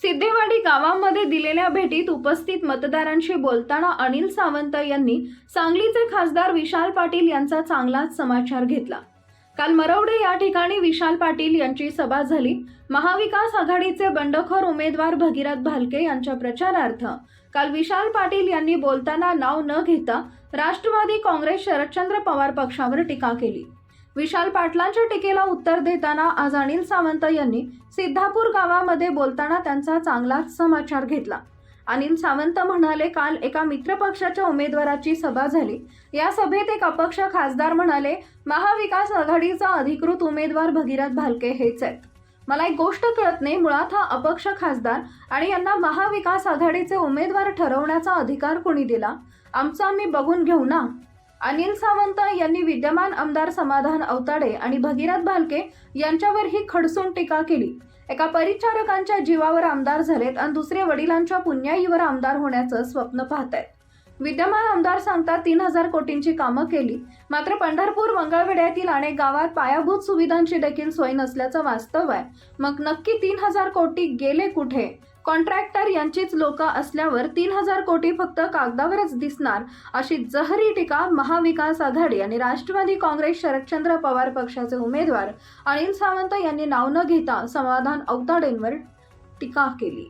सिद्धेवाडी गावामध्ये दिलेल्या भेटीत उपस्थित मतदारांशी बोलताना अनिल सावंत यांनी सांगलीचे खासदार विशाल पाटील यांचा चांगलाच समाचार घेतला. काल मरवडे या ठिकाणी विशाल पाटील यांची सभा झाली. महाविकास आघाडीचे बंडखोर उमेदवार भगीरथ भालके यांच्या प्रचारार्थ काल विशाल पाटील यांनी बोलताना नाव न घेता राष्ट्रवादी काँग्रेस शरदचंद्र पवार पक्षावर टीका केली. विशाल पाटलांच्या टीकेला उत्तर देताना आज अनिल सावंत यांनी सिद्धापूर गावामध्ये बोलताना त्यांचा चांगलाच समाचार घेतला. अनिल सावंत म्हणाले काल एका मित्रपक्षाच्या उमेदवाराची सभा झाली. या सभेत एक अपक्ष खासदार म्हणाले महाविकास आघाडीचा अधिकृत उमेदवार भगीरथ भालके हेच आहेत. मला एक गोष्ट कळत नाही मुळात हा अपक्ष खासदार आणि यांना महाविकास आघाडीचे उमेदवार ठरवण्याचा अधिकार कोणी दिला? आमचा आम्ही बघून घेऊ ना? अनिल सावंत यांनी विद्यमान आमदार समाधान अवताडे आणि भगीरथ भालके यांच्यावरही खडसून टीका केली. एका परिचारकांच्या जीवावर आमदार झालेत आणि दुसरे वडिलांच्या पुण्याईवर आमदार होण्याचं स्वप्न पाहतायत. विद्यमान आमदार सांगतात तीन हजार कोटींची कामं केली. मात्र पंढरपूर मंगळवेड्यातील अनेक गावात पायाभूत सुविधांची देखील सोय नसल्याचं वास्तव आहे. मग नक्की तीन हजार कोटी गेले कुठे? कॉन्ट्रॅक्टर यांचीच लोक असल्यावर तीन हजार कोटी फक्त कागदावरच दिसणार अशी जहरी टीका महाविकास आघाडी आणि राष्ट्रवादी काँग्रेस शरदचंद्र पवार पक्षाचे उमेदवार अनिल सावंत यांनी नाव न घेता समाधान अवताडेंवर टीका केली.